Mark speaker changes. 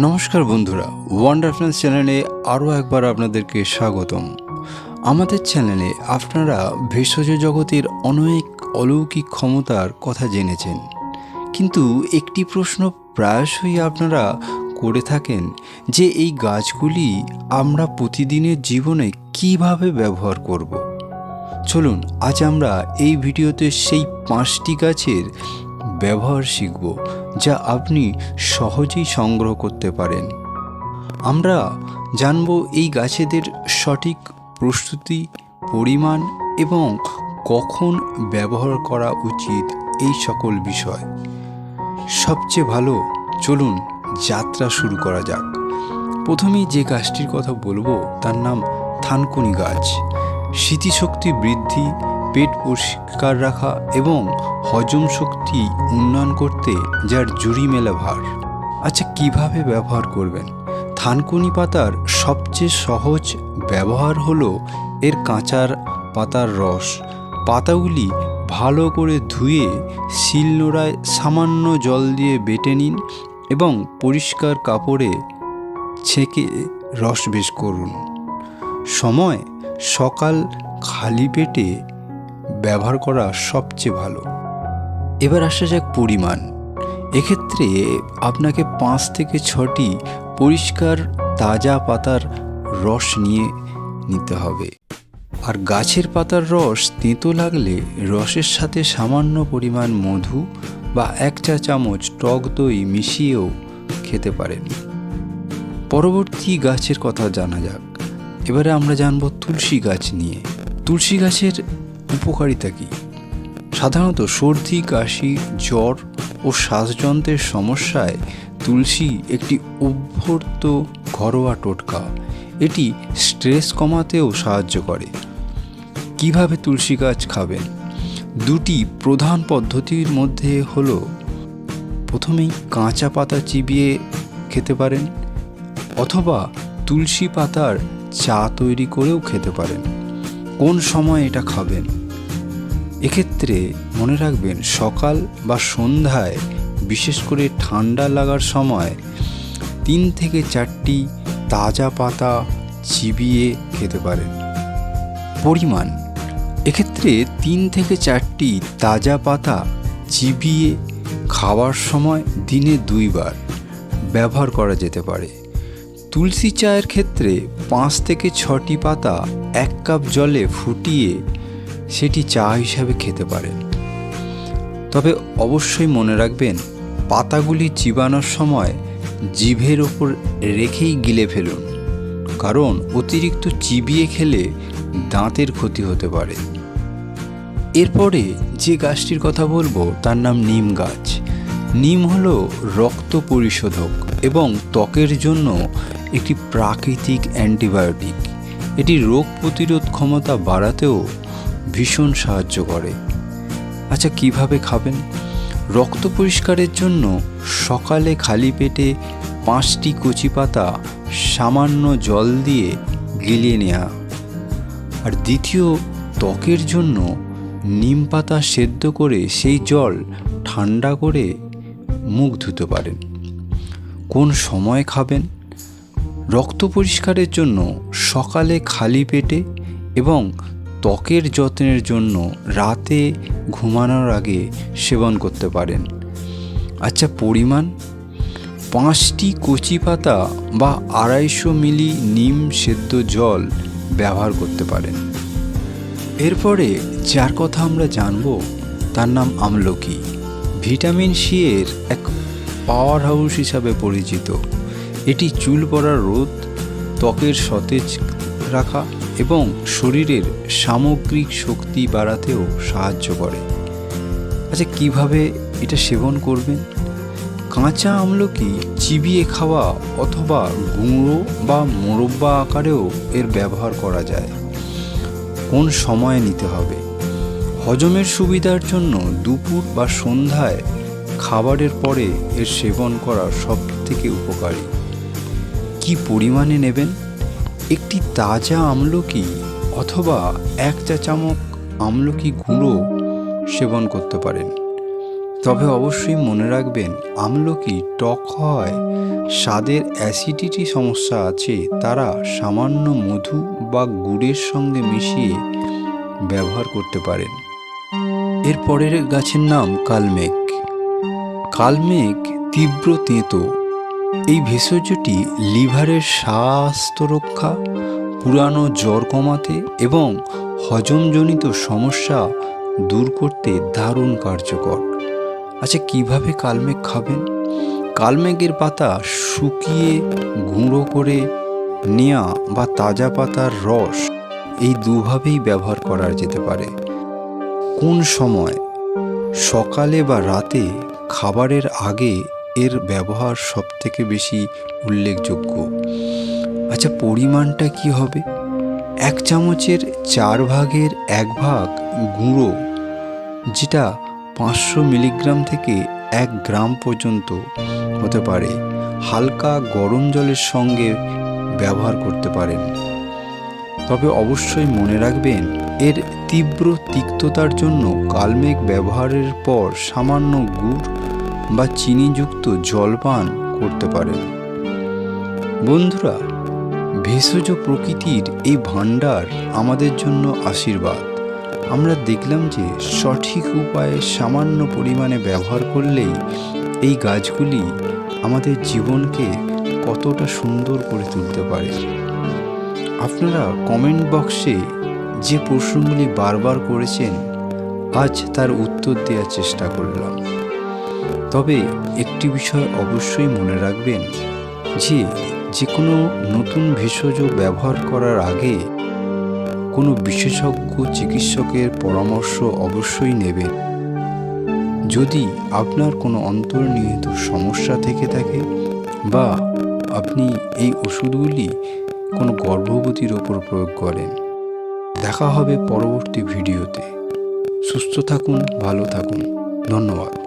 Speaker 1: নমস্কার বন্ধুরা ওয়ান্ডারফুল চ্যানেলে আরও একবার আপনাদেরকে স্বাগতম আমাদের চ্যানেলে আপনারা ভেষজ জগতের অনেক অলৌকিক ক্ষমতার কথা জেনেছেন কিন্তু একটি প্রশ্ন প্রায়শই আপনারা করে থাকেন যে এই গাছগুলি আমরা প্রতিদিনের জীবনে কীভাবে ব্যবহার করব। চলুন, আজ আমরা এই ভিডিওতে সেই পাঁচটি গাছের ব্যবহার শিখব, যা আপনি সহজেই সংগ্রহ করতে পারেন। আমরা জানব এই গাছেদের সঠিক প্রস্তুতি, পরিমাণ এবং কখন ব্যবহার করা উচিত এই সকল বিষয়। সবচেয়ে ভালো, চলুন যাত্রা শুরু করা যাক। প্রথমেই যে গাছটির কথা বলব, তার নাম থানকুনি গাছ। স্মৃতিশক্তি বৃদ্ধি পেট পরিষ্কার রাখা এবং হজম শক্তি উন্নয়ন করতে যার জুড়ি মেলা ভার। আচ্ছা কীভাবে ব্যবহার করবেন? থানকুনি পাতার সবচেয়ে সহজ ব্যবহার হলো এর কাঁচার পাতার রস। পাতাগুলি ভালো করে ধুয়ে শিলনোড়ায় সামান্য জল দিয়ে বেটে নিন এবং পরিষ্কার কাপড়ে ছেঁকে রস বেশ করুন। সময় সকাল খালি পেটে ব্যবহার করা সবচেয়ে ভালো। এবার আসা যাক পরিমাণ। এক্ষেত্রে আপনাকে পাঁচ থেকে ছটি পরিষ্কার, তাজা পাতার রস নিয়ে নিতে হবে। আর গাছের পাতার রস তেঁতো লাগলে রসের সাথে সামান্য পরিমাণ মধু বা এক চা চামচ টক দই মিশিয়েও খেতে পারেন। পরবর্তী গাছের কথা জানা যাক। এবারে আমরা জানব তুলসী গাছ নিয়ে। তুলসী গাছের উপকারিতা কী? সাধারণত সর্দি, কাশি, জ্বর ও শ্বাসযন্ত্রের সমস্যায় তুলসী একটি অভ্যর্ত ঘরোয়া টোটকা। এটি স্ট্রেস কমাতেও সাহায্য করে। কীভাবে তুলসী গাছ খাবেন? দুটি প্রধান পদ্ধতির মধ্যে হলো, প্রথমেই কাঁচা পাতা চিবিয়ে খেতে পারেন অথবা তুলসী পাতার চা তৈরি করেও খেতে পারেন। কোন সময় এটা খাবেন? এক্ষেত্রে মনে রাখবেন সকাল বা সন্ধ্যায় বিশেষ করে ঠান্ডা লাগার সময় তিন থেকে চারটি তাজা পাতা চিবিয়ে খেতে পারেন। পরিমাণ, এক্ষেত্রে তিন থেকে চারটি তাজা পাতা চিবিয়ে খাওয়ার সময় দিনে দুইবার ব্যবহার করা যেতে পারে। তুলসী চায়ের ক্ষেত্রে পাঁচ থেকে ছটি পাতা এক কাপ জলে ফুটিয়ে সেটি চা হিসাবে খেতে পারেন। তবে অবশ্যই মনে রাখবেন, পাতাগুলি চিবানোর সময় জিভের ওপর রেখেই গিলে ফেলুন, কারণ অতিরিক্ত চিবিয়ে খেলে দাঁতের ক্ষতি হতে পারে। এরপরে যে গাছটির কথা বলব, তার নাম নিম গাছ। নিম হল রক্ত পরিশোধক এবং ত্বকের জন্য একটি প্রাকৃতিক অ্যান্টিবায়োটিক। এটি রোগ প্রতিরোধ ক্ষমতা বাড়াতেও ভীষণ সাহায্য করে। আচ্ছা কীভাবে খাবেন? রক্ত পরিষ্কারের জন্য সকালে খালি পেটে পাঁচটি কচি পাতা সামান্য জল দিয়ে গিলিয়ে নেওয়া আর দ্বিতীয় ত্বকের জন্য নিম পাতা সেদ্ধ করে সেই জল ঠান্ডা করে মুখ ধুতে পারেন। কোন সময় খাবেন? রক্ত পরিষ্কারের জন্য সকালে খালি পেটে এবং ত্বকের যত্নের জন্য রাতে ঘুমানোর আগে সেবন করতে পারেন। আচ্ছা পরিমাণ? পাঁচটি কচি পাতা বা আড়াইশো মিলি নিম সেদ্ধ জল ব্যবহার করতে পারেন। এরপরে যার কথা আমরা জানব, তার নাম আমলকি। ভিটামিন সি এর এক পাওয়ার হাউস হিসাবে পরিচিত। এটি চুল পড়ার রোধ, ত্বকের সতেজ রাখা এবং শরীরের সামগ্রিক শক্তি বাড়াতেও সাহায্য করে। আচ্ছা কীভাবে এটা সেবন করবেন? কাঁচা আমলকি চিবিয়ে খাওয়া অথবা গুঁড়ো বা মোরব্বা আকারেও এর ব্যবহার করা যায়। কোন সময়ে নিতে হবে? হজমের সুবিধার জন্য দুপুর বা সন্ধ্যায় খাবারের পরে এর সেবন করা সব থেকে উপকারী। কি পরিমাণে নেবেন? একটি তাজা আমলকি অথবা এক চা চামচ আমলকি গুঁড়ো সেবন করতে পারেন। তবে অবশ্যই মনে রাখবেন, আমলকি টক হয়, স্বাদের অ্যাসিডিটি সমস্যা আছে, তারা সামান্য মধু বা গুড়ের সঙ্গে মিশিয়ে ব্যবহার করতে পারেন। এর পরের গাছের নাম কালমেঘ। কালমেঘ তীব্র তেঁতো এই ভেষজটি লিভারের স্বাস্থ্য রক্ষা, পুরানো জ্বর কমাতে এবং হজমজনিত সমস্যা দূর করতে দারুণ কার্যকর। আচ্ছা কীভাবে কালমেঘ খাবেন? কালমেঘের পাতা শুকিয়ে গুঁড়ো করে নেয়া বা তাজা পাতার রস এই দুভাবেই ব্যবহার করা যেতে পারে। কোন সময়? সকালে বা রাতে, খাবারের আগে এর ব্যবহার সবথেকে বেশি উল্লেখযোগ্য। আচ্ছা পরিমাণটা কি হবে? এক চামচের চার ভাগের এক ভাগ গুঁড়ো, যেটা পাঁচশো মিলিগ্রাম থেকে এক গ্রাম পর্যন্ত হতে পারে। হালকা গরম জলের সঙ্গে ব্যবহার করতে পারেন। তবে অবশ্যই মনে রাখবেন, এর তীব্র তিক্ততার জন্য কালমেঘ ব্যবহারের পর সামান্য গুড় বা চিনিযুক্ত জলপান করতে পারেন বন্ধুরা, ভেষজ প্রকৃতির এই ভাণ্ডার আমাদের জন্য আশীর্বাদ। আমরা দেখলাম যে সঠিক উপায়ে সামান্য পরিমাণে ব্যবহার করলেই এই গাছগুলি আমাদের জীবনকে কতটা সুন্দর করে তুলতে পারে। আপনারা কমেন্ট বক্সে যে প্রশ্নগুলি বারবার করেছেন, আজ তার উত্তর দেওয়ার চেষ্টা করলাম। তবে একটি বিষয় অবশ্যই মনে রাখবেন যে যে কোনো নতুন ভেষজ ব্যবহার করার আগে কোনো বিশেষজ্ঞ চিকিৎসকের পরামর্শ অবশ্যই নেবেন। যদি আপনার কোনো অন্তর্নিহিত সমস্যা থেকে থাকে বা আপনি এই ওষুধগুলি কোনো গর্ভবতীর ওপর প্রয়োগ করেন। দেখা হবে পরবর্তী ভিডিওতে। সুস্থ থাকুন, ভালো থাকুন। ধন্যবাদ।